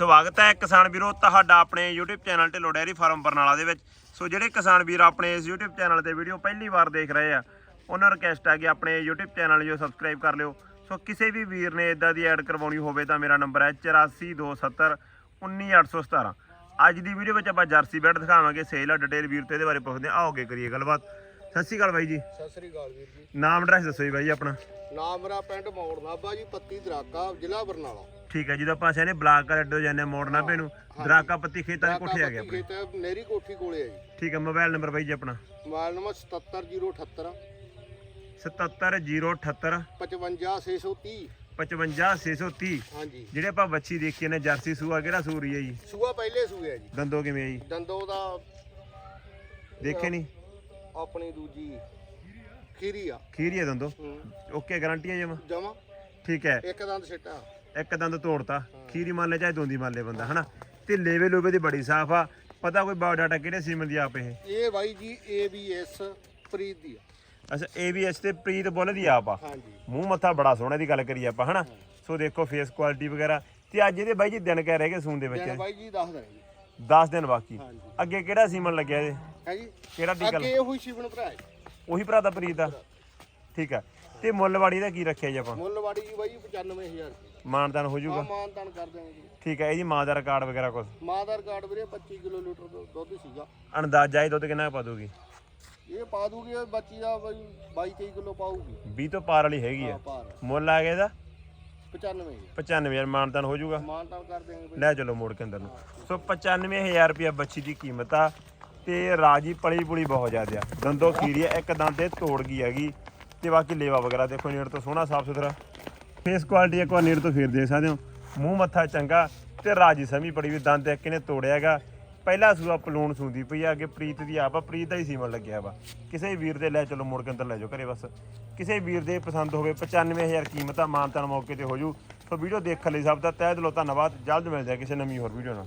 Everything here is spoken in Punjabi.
ਸਵਾਗਤ ਹੈ ਕਿਸਾਨ ਵੀਰੋ ਤੁਹਾਡਾ ਆਪਣੇ YouTube channel Dhillon dairy farm Barnala ਦੇ ਵਿੱਚ। ਸੋ ਜਿਹੜੇ ਕਿਸਾਨ ਵੀਰ ਆਪਣੇ ਇਸ YouTube ਚੈਨਲ ਤੇ ਵੀਡੀਓ ਪਹਿਲੀ ਵਾਰ ਦੇਖ ਰਹੇ ਆ, ਉਹਨਾਂ ਰਿਕਵੈਸਟ ਆ ਕਿ ਆਪਣੇ YouTube ਚੈਨਲ ਜੋ ਸਬਸਕ੍ਰਾਈਬ ਕਰ ਲਿਓ। ਸੋ ਕਿਸੇ ਵੀ ਵੀਰ ਨੇ ਇਦਾਂ ਦੀ ਐਡ ਕਰਵਾਉਣੀ ਹੋਵੇ ਤਾਂ ਮੇਰਾ ਨੰਬਰ ਹੈ 8427 19817 ਅੱਜ ਦੀ ਵੀਡੀਓ ਵਿੱਚ ਆਪਾਂ ਜਰਸੀ ਬੈਡ ਦਿਖਾਵਾਂਗੇ ਸੇਲ ਡਿਟੇਲ ਵੀਰ ਤੇ ਇਹਦੇ ਬਾਰੇ ਪੁੱਛਦੇ ਹਾਂ। ਆਓਗੇ ਕਰੀਏ ਗੱਲਬਾਤ। ਸਤਿ ਸ਼੍ਰੀ ਅਕਾਲ ਬਾਈ ਜੀ। ਸਤਿ ਸ੍ਰੀ ਅਕਾਲ ਵੀਰ ਜੀ। ਨਾਮ ਐਡਰੈਸ ਦੱਸੋ ਜੀ ਬਾਈ ਜੀ ਆਪਣਾ। ਨਾਮ ਮੇਰਾ ਪਿੰਡ ਮੌੜ ਨਾਭਾ ਜੀ ਪੱਤੀ ਦਰਾਕਾ ਜ਼ਿਲ੍ਹਾ ਬਰਨਾਲਾ। ਠੀਕ ਹੈ ਜਦੋਂ ਆਪਾਂ ਸੇਨੇ ਬਲਾਕ ਕਰ ਅੱਡੋ ਜਾਂਦੇ ਹਾਂ ਮੋੜ ਨਾਭੇ ਨੂੰ ਦਰਾਕਾ ਪੱਤੀ ਖੇਤਾਂ ਦੇ ਕੋਠੇ ਆ ਗਏ ਆਪਣੇ। ਖੇਤ ਨੇਰੀ ਕੋਠੀ ਕੋਲੇ ਆ ਜੀ। ਠੀਕ ਹੈ ਮੋਬਾਈਲ ਨੰਬਰ ਬਾਈ ਜੀ ਆਪਣਾ। ਮੋਬਾਈਲ ਨੰਬਰ 77078 77078 55630 55630 ਹਾਂਜੀ। ਜਿਹੜੇ ਆਪਾਂ ਬੱਚੀ ਦੇਖੀ ਨੇ ਜਰਸੀ ਸੂਆ ਕਿਹੜਾ ਸੂ ਰਹੀ ਹੈ ਜੀ? ਸੂਆ ਪਹਿਲੇ ਸੂਏ ਆ ਜੀ। ਦੰਦੋ ਕਿਵੇਂ ਹੈ ਜੀ? ਦੰਦੋ ਦਾ ਦੇਖੇ ਨਹੀਂ? ਆਪਣੀ ਦੂਜੀ ਖੀਰੀ ਆ ਖੀਰੀ ਹੈ। ਦੰਦੋ ਓਕੇ ਗਾਰੰਟੀ ਹੈ ਜਮਾ? ਜਮਾ। ਠੀਕ ਹੈ। ਇੱਕ ਦੰਦ ਛਿੱਟਾ ਇੱਕ ਦੰਦ ਤੋੜਤਾ। ਖੀਰੀ ਮੰਨ ਲੈ ਚਾਹੇ ਦੋਂਦੀ ਮੰਨ ਲੈ ਬੰਦਾ ਹਨਾ? ਤੇ ਲੇਵੇ ਲੋਵੇ ਦੀ ਬੜੀ ਸਾਫ਼ ਆ। ਪਤਾ ਕੋਈ ਬਾਇਓਡਾਟਾ ਕਿਹੜੇ ਸੀਮਨ ਦੀ ਆਪ ਇਹ? ਇਹ ਬਾਈ ਜੀ ABS ਪ੍ਰੀਤ ਦੀ ਆ। ਅੱਛਾ ABS ਤੇ ਪ੍ਰੀਤ ਬੁੱਲ ਦੀ ਆਪ ਆ। ਹਾਂਜੀ। ਮੂੰਹ ਮੱਥਾ ਬੜਾ ਸੋਹਣਾ ਦੀ ਗੱਲ ਕਰੀਏ ਆਪਾਂ ਹਨਾ? ਸੋ ਦੇਖੋ ਫੇਸ ਕੁਆਲਿਟੀ ਵਗੈਰਾ। ਤੇ ਅੱਜ ਇਹਦੇ ਬਾਈ ਜੀ ਦਿਨ ਕਹਿ ਰਹੇ ਗਏ ਸੂਨ ਦੇ ਦਿਨ ਵਿੱਚ ਬਾਈ ਜੀ ਦੱਸ ਦੇਣਾ ਜੀ 10 ਦਿਨ ਬਾਕੀ। ਅੱਗੇ ਕਿਹੜਾ ਸੀਮਨ ਲੱਗਿਆ ਇਹਦੇ? ਹੈ ਜੀ? ਕਿਹੜਾ ਟੀਕਾ ਅੱਗੇ ਇਹੋ ਹੀ ਸ਼ਿਵਨ ਭਰਾ ਹੈ। ਉਹੀ ਭਰਾ ਦਾ ਪ੍ਰੀਤ ਆ? ਠੀਕ ਆ। ਤੇ ਮੁੱਲਵਾੜੀ ਦਾ ਕੀ ਰੱਖਿਆ ਜੀ ਆਪਾਂ? ਮੁੱਲਵਾੜੀ ਜੀ ਬਾਈ 95000 ਰੁਪਏ। ਮਾਨਦਾਨ ਹੋ ਜਾਊਗਾ? ਮਾਨ ਤਾਨ ਕਰ ਦਿਆਂਗੇ ਜੀ। ਠੀਕ ਹੈ ਇਹਦੀ ਮਾਂ ਦਾ ਰਿਕਾਰਡ ਵਗੈਰਾ ਕੁਝ ਮਾਂ ਦਾ ਰਿਕਾਰਡ ਵੀਰੇ 25 ਕਿਲੋ ਲੀਟਰ ਦੁ- ਦੁੱਧ ਸੀਗਾ। ਅੰਦਾਜ਼ਾ ਇਹ ਦੁੱਧ ਕਿੰਨਾ ਪਾ ਦੂਗੀ? ਇਹ ਪਾ ਦੂਗੀ ਬੱਚੀ ਦਾ ਬਾਈ 22 23 ਕਿਲੋ ਪਾਊਗੀ। 20 ਤੋਂ ਪਾਰ ਵਾਲੀ ਹੈਗੀ ਆ? ਮੁੱਲ ਆ ਗਿਆ ਇਹਦਾ? 95 ਜੀ 95000 ਮਾਨਦਾਨ ਹੋ ਜਾਊਗਾ? ਮਾਨ ਤਾਨ ਕਰ ਬਾਈ ਲੈ ਚਲੋ ਮੋੜ ਕੇ ਅੰਦਰ ਨੂੰ। ਸੋ 95000 ਰੁਪਇਆ ਬੱਚੀ ਦੀ ਕੀਮਤ ਆ। ਤੇ ਰਾਜੀ ਪਲੀ ਪੁਲੀ ਬਹੁਤ ਜ਼ਿਆਦਾ ਆ। ਦੰਦੋ ਖੀਰੀ ਆ, ਇੱਕ ਦੰਦ ਤੇ ਤੋੜ ਗਈ ਹੈਗੀ। ਤੇ ਬਾਕੀ ਲੇਵਾ ਵਗੈਰਾ ਦੇਖੋ, ਨੇੜ ਤੋਂ ਸੋਹਣਾ, ਸਾਫ਼ ਸੁਥਰਾ। ਫੇਸ ਕੁਆਲਿਟੀ ਇੱਕ ਵਾਰ ਨੇੜ ਤੋਂ ਫੇਰ ਦੇਖ ਸਕਦੇ ਹੋ। ਮੂੰਹ ਮੱਥਾ ਚੰਗਾ ਤੇ ਰਾਜੀ ਸਮੀ ਪੜੀ ਵੀ ਦੰਦ ਇੱਕ ਨੇ ਤੋੜਿਆ ਹੈਗਾ। ਪਹਿਲਾ ਸੂਆ ਪਲੂਣ ਸੂੰਦੀ ਪਈ ਆ, ਅੱਗੇ ਪ੍ਰੀਤ ਦੀ ਆਪ ਪ੍ਰੀਤ ਦਾ ਹੀ ਸੀਮਨ ਲੱਗਿਆ ਵਾ। ਕਿਸੇ ਵੀਰ ਦੇ ਲੈ ਚਲੋ, ਮੁੜ ਕੇ ਅੰਦਰ ਲੈ ਜਾਓ ਘਰੇ ਬਸ। ਕਿਸੇ ਵੀਰ ਦੇ ਪਸੰਦ ਹੋਵੇ 95000 ਕੀਮਤ ਆ ਮਾਨਤਾਨ ਮੌਕੇ ਤੇ ਹੋ ਜੂ। ਸੋ ਵੀਡੀਓ ਦੇਖਣ ਲਈ ਸਭ ਦਾ ਤਹਿ ਦਿਲੋਂ ਧੰਨਵਾਦ। ਜਲਦ ਮਿਲ ਜਾਏ ਕਿਸੇ ਨਵੀਂ ਹੋਰ ਵੀਡੀਓ ਨਾਲ।